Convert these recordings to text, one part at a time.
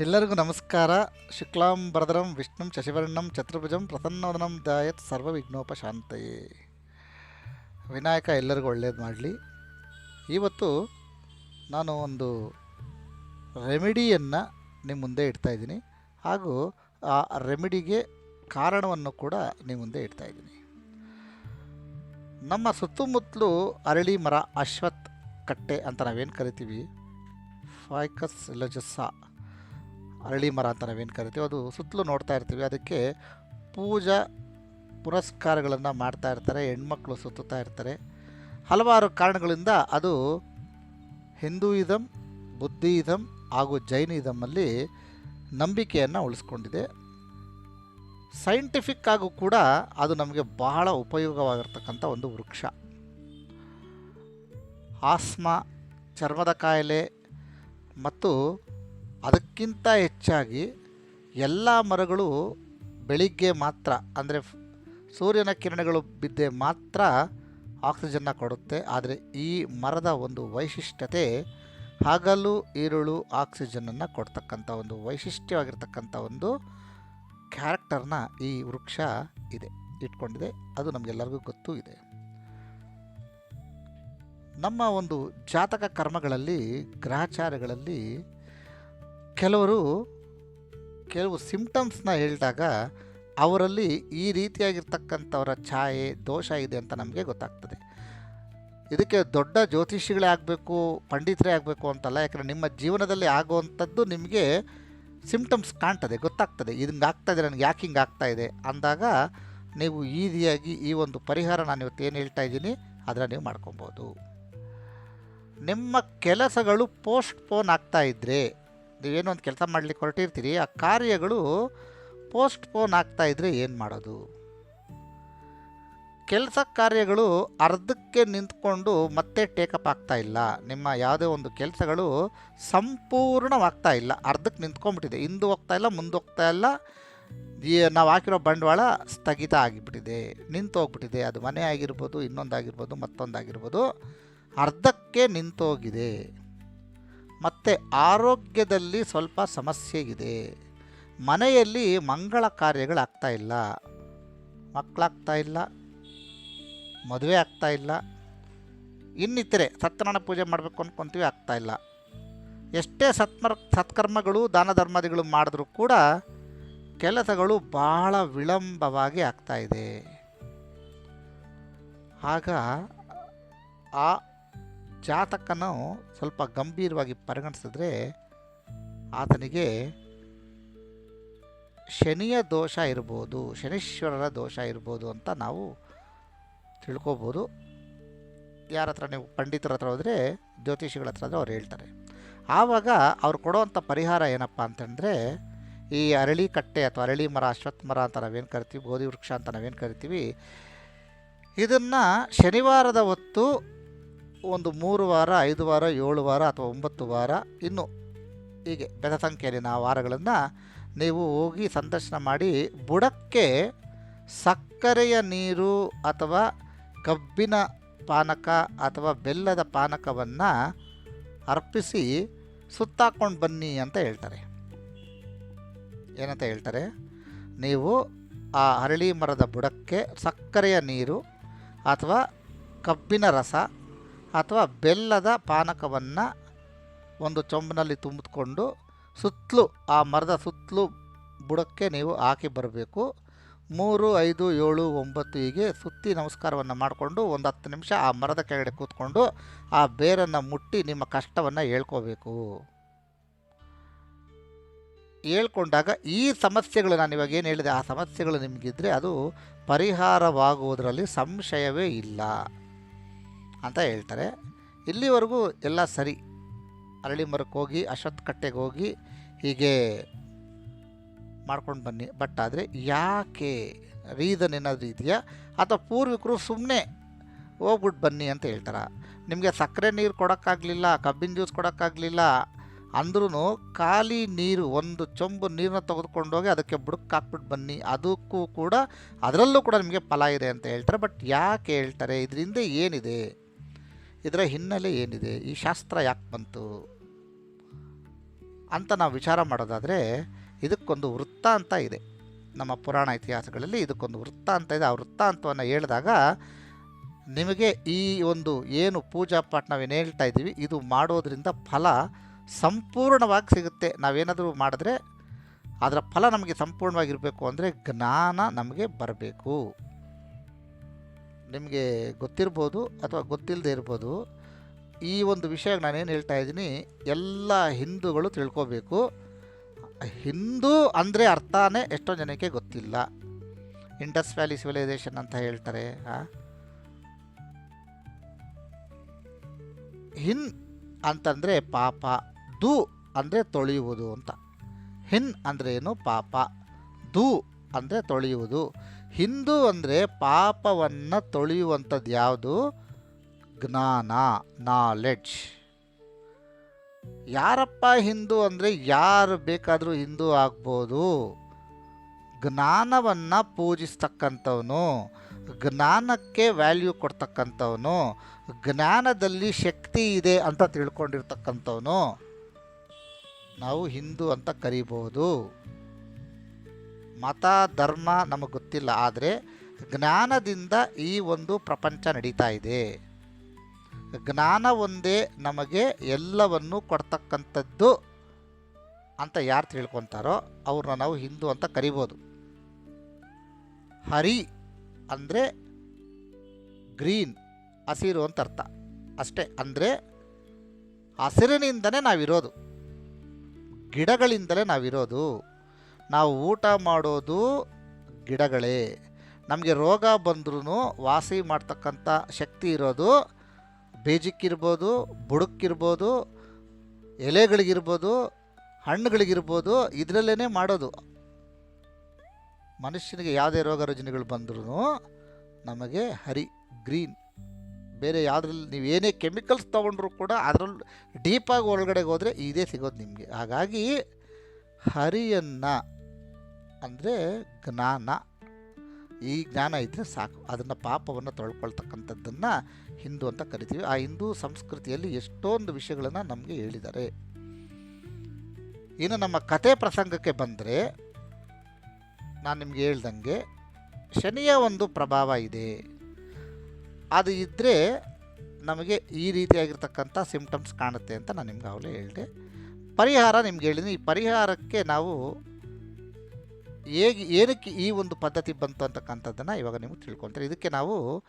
ಎಲ್ಲರಿಗೂ ನಮಸ್ಕಾರ. ಶುಕ್ಲಾಂ ಭರದರಂ ವಿಷ್ಣುಂ, ಶಶಿವರ್ಣಂ, ಚತುರ್ಭುಜಂ, ಪ್ರಸನ್ನವದನಂ, ದಾಯತ್ ಸರ್ವ ವಿಘ್ನೋಪಶಾಂತಯೇ ವಿನಾಯಕ ಎಲ್ಲರಿಗೂ ಒಳ್ಳೇದು ಮಾಡಲಿ. ಇವತ್ತು ನಾನು ಒಂದು ರೆಮಿಡಿಯನ್ನು ನಿಮ್ಮ ಮುಂದೆ ಇಡ್ತಾ ಇದ್ದೀನಿ. ಹಾಗೂ ಆ ರೆಮಿಡಿಗೆ ಕಾರಣವನ್ನು ಕೂಡ ನಿಮ್ಮ ಮುಂದೆ ಇಡ್ತಾ ಇದ್ದೀನಿ. ನಮ್ಮ ಸುತ್ತಮುತ್ತಲು ಅರಳಿ ಮರ ಅಶ್ವತ್ ಕಟ್ಟೆ ಅಂತ ನಾವೇನು ಕರಿತೀವಿ? ಫೈಕಸ್ ಲಜಸ್ಸಾ. ಅರಳಿ ಮರ ಅಂತ ನಾವೇನು ಕರಿತೀವಿ, ಅದು ಸುತ್ತಲೂ ನೋಡ್ತಾ ಇರ್ತೀವಿ. ಅದಕ್ಕೆ ಪೂಜಾ ಪುರಸ್ಕಾರಗಳನ್ನು ಮಾಡ್ತಾ ಇರ್ತಾರೆ, ಹೆಣ್ಮಕ್ಳು ಸುತ್ತುತ್ತಾ ಇರ್ತಾರೆ. ಹಲವಾರು ಕಾರಣಗಳಿಂದ ಅದು ಹಿಂದೂಯಿಸಮ್ ಬುದ್ಧಿಯಿಸಮ್ ಹಾಗೂ ಜೈನಿಸಮಲ್ಲಿ ನಂಬಿಕೆಯನ್ನು ಉಳಿಸ್ಕೊಂಡಿದೆ. ಸೈಂಟಿಫಿಕ್ ಆಗೂ ಕೂಡ ಅದು ನಮಗೆ ಬಹಳ ಉಪಯೋಗವಾಗಿರ್ತಕ್ಕಂಥ ಒಂದು ವೃಕ್ಷ. ಆಸ್ಮಾ, ಚರ್ಮದ ಕಾಯಿಲೆ ಮತ್ತು ಅದಕ್ಕಿಂತ ಹೆಚ್ಚಾಗಿ ಎಲ್ಲ ಮರಗಳು ಬೆಳಿಗ್ಗೆ ಮಾತ್ರ, ಅಂದರೆ ಸೂರ್ಯನ ಕಿರಣಗಳು ಬಿದ್ದೆ ಮಾತ್ರ ಆಕ್ಸಿಜನ್ನ ಕೊಡುತ್ತೆ. ಆದರೆ ಈ ಮರದ ಒಂದು ವೈಶಿಷ್ಟ್ಯತೆ ಹಗಲು ಈರುಳು ಆಕ್ಸಿಜನನ್ನು ಕೊಡ್ತಕ್ಕಂಥ ಒಂದು ವೈಶಿಷ್ಟ್ಯವಾಗಿರ್ತಕ್ಕಂಥ ಒಂದು ಕ್ಯಾರೆಕ್ಟರ್ನ ಈ ವೃಕ್ಷ ಇದೆ, ಇಟ್ಕೊಂಡಿದೆ. ಅದು ನಮಗೆಲ್ಲರಿಗೂ ಗೊತ್ತೂ ಇದೆ. ನಮ್ಮ ಒಂದು ಜಾತಕ ಕರ್ಮಗಳಲ್ಲಿ, ಗ್ರಹಚಾರಗಳಲ್ಲಿ ಕೆಲವರು ಕೆಲವು ಸಿಂಪ್ಟಮ್ಸ್ನ ಹೇಳಿದಾಗ ಅವರಲ್ಲಿ ಈ ರೀತಿಯಾಗಿರ್ತಕ್ಕಂಥವರ ಛಾಯೆ, ದೋಷ ಇದೆ ಅಂತ ನಮಗೆ ಗೊತ್ತಾಗ್ತದೆ. ಇದಕ್ಕೆ ದೊಡ್ಡ ಜ್ಯೋತಿಷಿಗಳೇ ಆಗಬೇಕು, ಪಂಡಿತರೇ ಆಗಬೇಕು ಅಂತಲ್ಲ, ಯಾಕಂದರೆ ನಿಮ್ಮ ಜೀವನದಲ್ಲಿ ಆಗುವಂಥದ್ದು ನಿಮಗೆ ಸಿಂಪ್ಟಮ್ಸ್ ಕಾಣ್ತದೆ, ಗೊತ್ತಾಗ್ತದೆ. ಇದಂಗೆ ಆಗ್ತಾ ಇದೆ, ನನಗೆ ಯಾಕೆ ಹಿಂಗೆ ಆಗ್ತಾ ಇದೆ ಅಂದಾಗ ನೀವು ಈಸಿಯಾಗಿ ಈ ಒಂದು ಪರಿಹಾರ ನಾನು ಇವತ್ತು ಏನು ಹೇಳ್ತಾ ಇದ್ದೀನಿ ಅದನ್ನು ನೀವು ಮಾಡ್ಕೊಬೋದು. ನಿಮ್ಮ ಕೆಲಸಗಳು ಪೋಸ್ಟ್ಪೋನ್ ಆಗ್ತಾ ಇದ್ದರೆ ನೀವೇನೋ ಒಂದು ಕೆಲಸ ಮಾಡಲಿಕ್ಕೆ ಹೊರಟಿರ್ತೀರಿ, ಆ ಕಾರ್ಯಗಳು ಪೋಸ್ಟ್ಪೋನ್ ಆಗ್ತಾ ಇದ್ದರೆ ಏನು ಮಾಡೋದು? ಕೆಲಸ ಕಾರ್ಯಗಳು ಅರ್ಧಕ್ಕೆ ನಿಂತ್ಕೊಂಡು ಮತ್ತೆ ಟೇಕಪ್ ಆಗ್ತಾ ಇಲ್ಲ. ನಿಮ್ಮ ಯಾವುದೇ ಒಂದು ಕೆಲಸಗಳು ಸಂಪೂರ್ಣವಾಗ್ತಾ ಇಲ್ಲ. ಅರ್ಧಕ್ಕೆ ನಿಂತ್ಕೊಂಡ್ಬಿಟ್ಟಿದೆ. ಹಿಂದೆ ಹೋಗ್ತಾ ಇಲ್ಲ, ಮುಂದೆ ಹೋಗ್ತಾ ಇಲ್ಲ. ನಾವು ಹಾಕಿರೋ ಬಂಡವಾಳ ಸ್ಥಗಿತ ಆಗಿಬಿಟ್ಟಿದೆ. ನಿಂತು ಹೋಗ್ಬಿಟ್ಟಿದೆ. ಅದು ಮನೆ ಆಗಿರ್ಬೋದು, ಇನ್ನೊಂದಾಗಿರ್ಬೋದು, ಮತ್ತೊಂದಾಗಿರ್ಬೋದು. ಅರ್ಧಕ್ಕೆ ನಿಂತೋಗಿದೆ. ಮತ್ತು ಆರೋಗ್ಯದಲ್ಲಿ ಸ್ವಲ್ಪ ಸಮಸ್ಯೆ ಇದೆ. ಮನೆಯಲ್ಲಿ ಮಂಗಳ ಕಾರ್ಯಗಳಾಗ್ತಾ ಇಲ್ಲ. ಮಕ್ಕಳಾಗ್ತಾ ಇಲ್ಲ. ಮದುವೆ ಆಗ್ತಾ ಇಲ್ಲ. ಇನ್ನಿತರೆ ಸತ್ಯನಾರಾಯಣ ಪೂಜೆ ಮಾಡಬೇಕು ಅಂದ್ಕೊತೀವಿ ಆಗ್ತಾ ಇಲ್ಲ. ಎಷ್ಟೇ ಸತ್ಮರ್, ಸತ್ಕರ್ಮಗಳು, ದಾನ ಧರ್ಮಾದಿಗಳು ಮಾಡಿದ್ರೂ ಕೂಡ ಕೆಲಸಗಳು ಬಹಳ ವಿಳಂಬವಾಗಿ ಆಗ್ತಾ ಇದೆ. ಆಗ ಆ ಜಾತಕನು ಸ್ವಲ್ಪ ಗಂಭೀರವಾಗಿ ಪರಿಗಣಿಸಿದ್ರೆ ಆತನಿಗೆ ಶನಿಯ ದೋಷ ಇರ್ಬೋದು, ಶನೀಶ್ವರರ ದೋಷ ಇರ್ಬೋದು ಅಂತ ನಾವು ತಿಳ್ಕೊಬೋದು. ಯಾರ ಹತ್ರ ನೀವು ಪಂಡಿತರ ಹತ್ರ ಹೋದರೆ ಜ್ಯೋತಿಷಿಗಳ ಹತ್ರ ಆದರೆ ಅವ್ರು ಹೇಳ್ತಾರೆ. ಆವಾಗ ಅವ್ರು ಕೊಡೋವಂಥ ಪರಿಹಾರ ಏನಪ್ಪ ಅಂತಂದರೆ, ಈ ಅರಳಿ ಕಟ್ಟೆ ಅಥವಾ ಅರಳಿ ಮರ, ಅಶ್ವತ್ಥ ಮರ ಅಂತ ನಾವೇನು ಕರಿತೀವಿ, ಗೋಧಿ ವೃಕ್ಷ ಅಂತ ನಾವೇನು ಕರಿತೀವಿ, ಇದನ್ನು ಶನಿವಾರದ ಹೊತ್ತು ಒಂದು ಮೂರು ವಾರ, ಐದು ವಾರ, ಏಳು ವಾರ ಅಥವಾ ಒಂಬತ್ತು ವಾರ, ಇನ್ನು ಹೀಗೆ ಬೆದ ಸಂಖ್ಯೆಯಲ್ಲಿನ ವಾರಗಳನ್ನು ನೀವು ಹೋಗಿ ಸಂದರ್ಶನ ಮಾಡಿ ಬುಡಕ್ಕೆ ಸಕ್ಕರೆಯ ನೀರು ಅಥವಾ ಕಬ್ಬಿನ ಪಾನಕ ಅಥವಾ ಬೆಲ್ಲದ ಪಾನಕವನ್ನು ಅರ್ಪಿಸಿ ಸುತ್ತಾಕೊಂಡು ಬನ್ನಿ ಅಂತ ಹೇಳ್ತಾರೆ. ಏನಂತ ಹೇಳ್ತಾರೆ? ನೀವು ಆ ಅರಳಿ ಮರದ ಬುಡಕ್ಕೆ ಸಕ್ಕರೆಯ ನೀರು ಅಥವಾ ಕಬ್ಬಿನ ರಸ ಅಥವಾ ಬೆಲ್ಲದ ಪಾನಕವನ್ನು ಒಂದು ಚೊಂಬಿನಲ್ಲಿ ತುಂಬಿಕೊಂಡು ಸುತ್ತಲೂ, ಆ ಮರದ ಸುತ್ತಲೂ ಬುಡಕ್ಕೆ ನೀವು ಹಾಕಿ ಬರಬೇಕು. ಮೂರು, ಐದು, ಏಳು, ಒಂಬತ್ತು ಹೀಗೆ ಸುತ್ತಿ ನಮಸ್ಕಾರವನ್ನು ಮಾಡಿಕೊಂಡು ಒಂದು ಹತ್ತು ನಿಮಿಷ ಆ ಮರದ ಕೆಳಗಡೆ ಕೂತ್ಕೊಂಡು ಆ ಬೇರನ್ನು ಮುಟ್ಟಿ ನಿಮ್ಮ ಕಷ್ಟವನ್ನು ಹೇಳ್ಕೋಬೇಕು. ಹೇಳ್ಕೊಂಡಾಗ ಈ ಸಮಸ್ಯೆಗಳು ನಾನು ಇವಾಗ ಏನು ಹೇಳಿದೆ, ಆ ಸಮಸ್ಯೆಗಳು ನಿಮಗಿದ್ರೆ ಅದು ಪರಿಹಾರವಾಗುವುದರಲ್ಲಿ ಸಂಶಯವೇ ಇಲ್ಲ. ಅಂತ ಹೇಳ್ತಾರೆ. ಇಲ್ಲಿವರೆಗೂ ಎಲ್ಲ ಸರಿ. ಅರಳಿ ಮರಕ್ಕೆ ಹೋಗಿ, ಅಶ್ವತ್ಥ ಕಟ್ಟೆಗೆ ಹೋಗಿ ಹೀಗೆ ಮಾಡ್ಕೊಂಡು ಬನ್ನಿ. ಬಟ್ ಆದರೆ ಯಾಕೆ ರೀಸನ್ ಏನಾದರೂ ಇದೆಯಾ? ಅಥವಾ ಪೂರ್ವಿಕರು ಸುಮ್ಮನೆ ಹೋಗ್ಬಿಟ್ಟು ಬನ್ನಿ ಅಂತ ಹೇಳ್ತಾರೆ. ನಿಮಗೆ ಸಕ್ಕರೆ ನೀರು ಕೊಡೋಕ್ಕಾಗಲಿಲ್ಲ, ಕಬ್ಬಿನ ಜ್ಯೂಸ್ ಕೊಡೋಕ್ಕಾಗಲಿಲ್ಲ ಅಂದ್ರೂ ಖಾಲಿ ನೀರು, ಒಂದು ಚೊಂಬು ನೀರನ್ನ ತೆಗೆದುಕೊಂಡೋಗಿ ಅದಕ್ಕೆ ಬುಡಕ್ಕೆ ಹಾಕ್ಬಿಟ್ಟು ಬನ್ನಿ. ಅದಕ್ಕೂ ಕೂಡ, ಅದರಲ್ಲೂ ಕೂಡ ನಿಮಗೆ ಫಲ ಇದೆ ಅಂತ ಹೇಳ್ತಾರೆ. ಬಟ್ ಯಾಕೆ ಹೇಳ್ತಾರೆ? ಇದರಿಂದ ಏನಿದೆ? ಇದರ ಹಿನ್ನೆಲೆ ಏನಿದೆ? ಈ ಶಾಸ್ತ್ರ ಯಾಕೆ ಬಂತು? ಅಂತ ನಾವು ವಿಚಾರ ಮಾಡೋದಾದರೆ, ಇದಕ್ಕೊಂದು ವೃತ್ತ ಅಂತ ಇದೆ. ನಮ್ಮ ಪುರಾಣ ಇತಿಹಾಸಗಳಲ್ಲಿ ಇದಕ್ಕೊಂದು ವೃತ್ತ ಅಂತ ಇದೆ. ಆ ವೃತ್ತಾಂತವನ್ನು ಹೇಳಿದಾಗ, ನಿಮಗೆ ಈ ಒಂದು ಏನು ಪೂಜಾ ಪಾಠ ನಾವೇನು ಹೇಳ್ತಾ ಇದ್ದೀವಿ, ಇದು ಮಾಡೋದರಿಂದ ಫಲ ಸಂಪೂರ್ಣವಾಗಿ ಸಿಗುತ್ತೆ. ನಾವೇನಾದರೂ ಮಾಡಿದ್ರೆ, ಅದರ ಫಲ ನಮಗೆ ಸಂಪೂರ್ಣವಾಗಿರಬೇಕು ಅಂದರೆ ಜ್ಞಾನ ನಮಗೆ ಬರಬೇಕು. ನಿಮಗೆ ಗೊತ್ತಿರ್ಬೋದು ಅಥವಾ ಗೊತ್ತಿಲ್ಲದೆ ಇರ್ಬೋದು, ಈ ಒಂದು ವಿಷಯ ನಾನೇನು ಹೇಳ್ತಾ ಇದ್ದೀನಿ, ಎಲ್ಲ ಹಿಂದೂಗಳು ತಿಳ್ಕೋಬೇಕು. ಹಿಂದೂ ಅಂದರೆ ಅರ್ಥನೇ ಎಷ್ಟೋ ಜನಕ್ಕೆ ಗೊತ್ತಿಲ್ಲ. ಇಂಡಸ್ ವ್ಯಾಲಿ ಸಿವಿಲೈಸೇಷನ್ ಅಂತ ಹೇಳ್ತಾರೆ? ಹಿನ್ ಅಂತಂದರೆ ಪಾಪ, ದು ಅಂದರೆ ತೊಳೆಯುವುದು ಅಂತ. ಹಿನ್ ಅಂದರೆ ಏನು? ಪಾಪ, ದು ಅಂದರೆ ತೊಳೆಯುವುದು. ಹಿಂದೂ ಅಂದರೆ ಪಾಪವನ್ನು ತೊಳೆಯುವಂಥದ್ದು ಯಾವುದು? ಜ್ಞಾನ ನಾಲೆಡ್ಜ್ ಯಾರಪ್ಪ ಹಿಂದೂ ಅಂದರೆ ಯಾರು ಬೇಕಾದರೂ ಹಿಂದೂ ಆಗ್ಬೋದು. ಜ್ಞಾನವನ್ನು ಪೂಜಿಸ್ತಕ್ಕಂಥವನು, ಜ್ಞಾನಕ್ಕೆ ವ್ಯಾಲ್ಯೂ ಕೊಡ್ತಕ್ಕಂಥವನು, ಜ್ಞಾನದಲ್ಲಿ ಶಕ್ತಿ ಇದೆ ಅಂತ ತಿಳ್ಕೊಂಡಿರ್ತಕ್ಕಂಥವನು. ನಾವು ಹಿಂದೂ ಅಂತ ಕರಿಬೋದು. ಮತ, ಧರ್ಮ ನಮಗೆ ಗೊತ್ತಿಲ್ಲ, ಆದರೆ ಜ್ಞಾನದಿಂದ ಈ ಒಂದು ಪ್ರಪಂಚ ನಡೀತಾ ಇದೆ. ಜ್ಞಾನ ಒಂದೇ ನಮಗೆ ಎಲ್ಲವನ್ನು ಕೊಡ್ತಕ್ಕಂಥದ್ದು ಅಂತ ಯಾರು ತಿಳ್ಕೊತಾರೋ ಅವ್ರನ್ನ ನಾವು ಹಿಂದೂ ಅಂತ ಕರಿಬೋದು. ಹರಿ ಅಂದರೆ ಗ್ರೀನ್, ಹಸಿರು ಅಂತ ಅರ್ಥ. ಅಷ್ಟೇ, ಅಂದರೆ ಹಸಿರಿನಿಂದಲೇ ನಾವಿರೋದು. ಗಿಡಗಳಿಂದಲೇ ನಾವಿರೋದು. ನಾವು ಊಟ ಮಾಡೋದು ಗಿಡಗಳೇ. ನಮಗೆ ರೋಗ ಬಂದ್ರೂ ವಾಸಿ ಮಾಡ್ತಕ್ಕಂಥ ಶಕ್ತಿ ಇರೋದು ಬೇಜಕ್ಕಿರ್ಬೋದು, ಬುಡಕ್ಕಿರ್ಬೋದು, ಎಲೆಗಳಿಗಿರ್ಬೋದು, ಹಣ್ಣುಗಳಿಗಿರ್ಬೋದು ಇದರಲ್ಲೇ ಮಾಡೋದು. ಮನುಷ್ಯನಿಗೆ ಯಾವುದೇ ರೋಗ ರುಜಿನಗಳು ಬಂದ್ರೂ ನಮಗೆ ಹರಿ, ಗ್ರೀನ್. ಬೇರೆ ಯಾವುದ್ರಲ್ಲಿ ನೀವು ಏನೇ ಕೆಮಿಕಲ್ಸ್ ತೊಗೊಂಡ್ರು ಕೂಡ ಅದರಲ್ಲಿ ಡೀಪಾಗಿ ಒಳಗಡೆಗೆ ಹೋದರೆ ಇದೇ ಸಿಗೋದು ನಿಮಗೆ. ಹಾಗಾಗಿ ಹರಿಯನ್ನು ಅಂದರೆ ಜ್ಞಾನ. ಈ ಜ್ಞಾನ ಇದ್ದರೆ ಸಾಕು. ಅದನ್ನು ಪಾಪವನ್ನು ತೊಳ್ಕೊಳ್ತಕ್ಕಂಥದ್ದನ್ನು ಹಿಂದೂ ಅಂತ ಕರಿತೀವಿ. ಆ ಹಿಂದೂ ಸಂಸ್ಕೃತಿಯಲ್ಲಿ ಎಷ್ಟೊಂದು ವಿಷಯಗಳನ್ನು ನಮಗೆ ಹೇಳಿದ್ದಾರೆ. ಇನ್ನು ನಮ್ಮ ಕತೆ ಪ್ರಸಂಗಕ್ಕೆ ಬಂದರೆ ನಾನು ನಿಮ್ಗೆ ಹೇಳ್ದಂಗೆ ಶನಿಯ ಒಂದು ಪ್ರಭಾವ ಇದೆ. ಅದು ಇದ್ದರೆ ನಮಗೆ ಈ ರೀತಿಯಾಗಿರ್ತಕ್ಕಂಥ ಸಿಂಪ್ಟಮ್ಸ್ ಕಾಣುತ್ತೆ ಅಂತ ನಾನು ನಿಮ್ಗೆ ಆಗಲೇ ಹೇಳಿದೆ. ಪರಿಹಾರ ನಿಮ್ಗೆ ಹೇಳಿದ್ದೀನಿ. ಈ ಪರಿಹಾರಕ್ಕೆ ನಾವು ಹೇಗೆ, ಏನಕ್ಕೆ ಈ ಒಂದು ಪದ್ಧತಿ ಬಂತು ಅಂತಕ್ಕಂಥದ್ದನ್ನು ಇವಾಗ ನೀವು ತಿಳ್ಕೊಳ್ತೀರಿ ಇದಕ್ಕೆ ನಾವು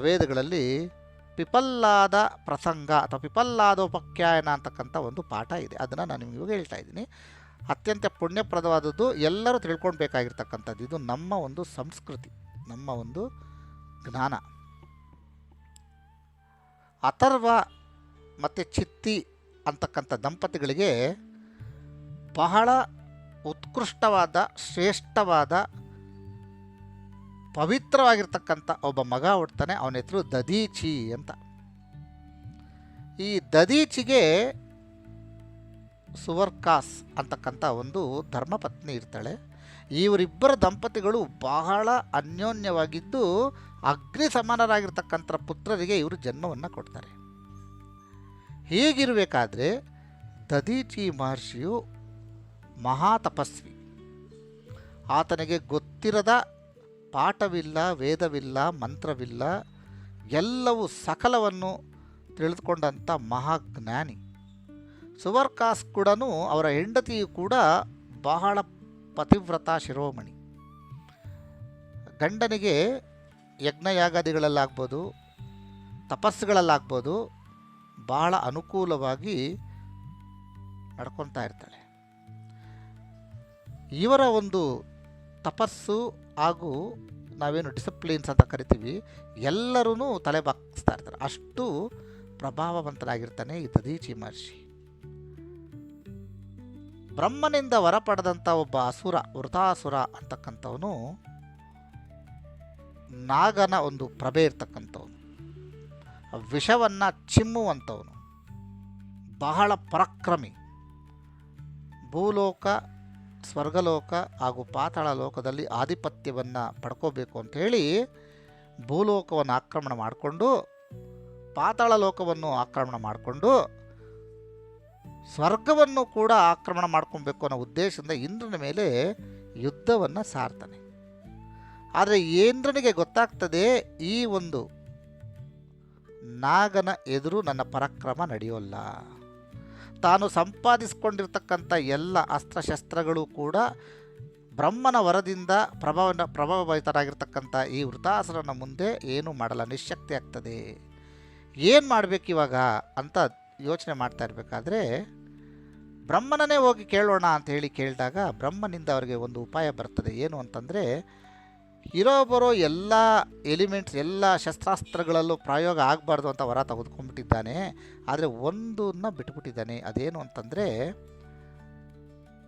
ವೇದಗಳಲ್ಲಿ ಪಿಪಲ್ಲಾದ ಪ್ರಸಂಗ ಅಥವಾ ಪಿಪಲ್ಲಾದೋಪಖ್ಯಾಯನ ಅಂತಕ್ಕಂಥ ಒಂದು ಪಾಠ ಇದೆ. ಅದನ್ನು ನಾನು ನಿಮ್ಗೆ ಇವಾಗ ಹೇಳ್ತಾ ಇದ್ದೀನಿ. ಅತ್ಯಂತ ಪುಣ್ಯಪ್ರದವಾದದ್ದು ಎಲ್ಲರೂ ತಿಳ್ಕೊಳ್ಬೇಕಾಗಿರ್ತಕ್ಕಂಥದ್ದು. ಇದು ನಮ್ಮ ಒಂದು ಸಂಸ್ಕೃತಿ, ನಮ್ಮ ಒಂದು ಜ್ಞಾನ. ಅಥರ್ವ ಮತ್ತು ಚಿತ್ತಿ ಅಂತಕ್ಕಂಥ ದಂಪತಿಗಳಿಗೆ ಬಹಳ ಉತ್ಕೃಷ್ಟವಾದ, ಶ್ರೇಷ್ಠವಾದ, ಪವಿತ್ರವಾಗಿರ್ತಕ್ಕಂಥ ಒಬ್ಬ ಮಗ ಹುಡ್ತಾನೆ ಅವನ ಹೆಸರು ದದೀಚಿ ಅಂತ. ಈ ದದೀಚಿಗೆ ಸುವರ್ಕಾಸ್ ಅಂತಕ್ಕಂಥ ಒಂದು ಧರ್ಮಪತ್ನಿ ಇರ್ತಾಳೆ. ಇವರಿಬ್ಬರ ದಂಪತಿಗಳು ಬಹಳ ಅನ್ಯೋನ್ಯವಾಗಿದ್ದು ಅಗ್ನಿ ಸಮಾನರಾಗಿರ್ತಕ್ಕಂಥ ಪುತ್ರರಿಗೆ ಇವರು ಜನ್ಮವನ್ನು ಕೊಡ್ತಾರೆ. ಹೀಗಿರಬೇಕಾದ್ರೆ ದದೀಚಿ ಮಹರ್ಷಿಯು ಮಹಾ ತಪಸ್ವಿ ಆತನಿಗೆ ಗೊತ್ತಿರದ ಪಾಠವಿಲ್ಲ, ವೇದವಿಲ್ಲ, ಮಂತ್ರವಿಲ್ಲ, ಎಲ್ಲವೂ ಸಕಲವನ್ನು ತಿಳಿದುಕೊಂಡಂಥ ಮಹಾಜ್ಞಾನಿ. ಸುವರ್ಕಾಸ್ ಕೂಡ ಅವರ ಹೆಂಡತಿಯು ಕೂಡ ಬಹಳ ಪತಿವ್ರತ ಶಿರೋಮಣಿ. ಗಂಡನಿಗೆ ಯಜ್ಞಯಾಗಾದಿಗಳಲ್ಲಾಗ್ಬೋದು, ತಪಸ್ಸುಗಳಲ್ಲಾಗ್ಬೋದು, ಬಹಳ ಅನುಕೂಲವಾಗಿ ನಡ್ಕೊತಾ ಇರ್ತಾಳೆ. ಇವರ ಒಂದು ತಪಸ್ಸು ಹಾಗೂ ನಾವೇನು ಡಿಸಿಪ್ಲಿನ್ಸ್ ಅಂತ ಕರಿತೀವಿ ಎಲ್ಲರೂ ತಲೆ ಬಾಗಿಸ್ತಾ ಇರ್ತಾರೆ. ಅಷ್ಟು ಪ್ರಭಾವವಂತನಾಗಿರ್ತಾನೆ ಈ ದದೀಚಿ ಮಹರ್ಷಿ. ಬ್ರಹ್ಮನಿಂದ ವರ ಪಡೆದಂಥ ಒಬ್ಬ ಅಸುರ, ವೃತಾಸುರ ಅಂತಕ್ಕಂಥವನು ನಾಗನ ಒಂದು ಪ್ರಭೆ ಇರ್ತಕ್ಕಂಥವನು. ವಿಷವನ್ನು ಚಿಮ್ಮುವಂಥವನು. ಬಹಳ ಪರಾಕ್ರಮಿ. ಭೂಲೋಕ ಸ್ವರ್ಗಲೋಕ ಹಾಗೂ ಪಾತಾಳ ಲೋಕದಲ್ಲಿ ಆಧಿಪತ್ಯವನ್ನು ಪಡ್ಕೋಬೇಕು ಅಂತ ಹೇಳಿ ಭೂಲೋಕವನ್ನು ಆಕ್ರಮಣ ಮಾಡಿಕೊಂಡು ಪಾತಾಳ ಲೋಕವನ್ನು ಆಕ್ರಮಣ ಮಾಡಿಕೊಂಡು, ಸ್ವರ್ಗವನ್ನು ಕೂಡ ಆಕ್ರಮಣ ಮಾಡ್ಕೊಬೇಕು ಅನ್ನೋ ಉದ್ದೇಶದಿಂದ ಇಂದ್ರನ ಮೇಲೆ ಯುದ್ಧವನ್ನು ಸಾರ್ತಾನೆ. ಆದರೆ ಇಂದ್ರನಿಗೆ ಗೊತ್ತಾಗ್ತದೆ, ಈ ಒಂದು ನಾಗನ ಎದುರು ನನ್ನ ಪರಾಕ್ರಮ ನಡೆಯೋಲ್ಲ. ತಾನು ಸಂಪಾದಿಸಿಕೊಂಡಿರ್ತಕ್ಕಂಥ ಎಲ್ಲ ಅಸ್ತ್ರಶಸ್ತ್ರಗಳು ಕೂಡ ಬ್ರಹ್ಮನ ವರದಿಂದ ಪ್ರಭಾವ ಪ್ರಭಾವಿತರಾಗಿರ್ತಕ್ಕಂಥ ಈ ವೃತಾಸುರನ ಮುಂದೆ ಏನೂ ಮಾಡಲ್ಲ ನಿಶಕ್ತಿ ಆಗ್ತದೆ. ಏನು ಮಾಡಬೇಕಿವಾಗ ಅಂತ ಯೋಚನೆ ಮಾಡ್ತಾ ಇರಬೇಕಾದ್ರೆ ಬ್ರಹ್ಮನನ್ನೇ ಹೋಗಿ ಕೇಳೋಣ ಅಂತ ಹೇಳಿ ಕೇಳಿದಾಗ ಬ್ರಹ್ಮನಿಂದ ಅವರಿಗೆ ಒಂದು ಉಪಾಯ ಬರ್ತದೆ. ಏನು ಅಂತಂದರೆ ಇರೋ ಬರೋ ಎಲ್ಲ ಎಲಿಮೆಂಟ್ಸ್, ಎಲ್ಲ ಶಸ್ತ್ರಾಸ್ತ್ರಗಳಲ್ಲೂ ಪ್ರಯೋಗ ಆಗಬಾರ್ದು ಅಂತ ವರ ತೆಗೆದುಕೊಂಡ್ಬಿಟ್ಟಿದ್ದಾನೆ. ಆದರೆ ಒಂದನ್ನ ಬಿಟ್ಬಿಟ್ಟಿದ್ದಾನೆ. ಅದೇನು ಅಂತಂದರೆ,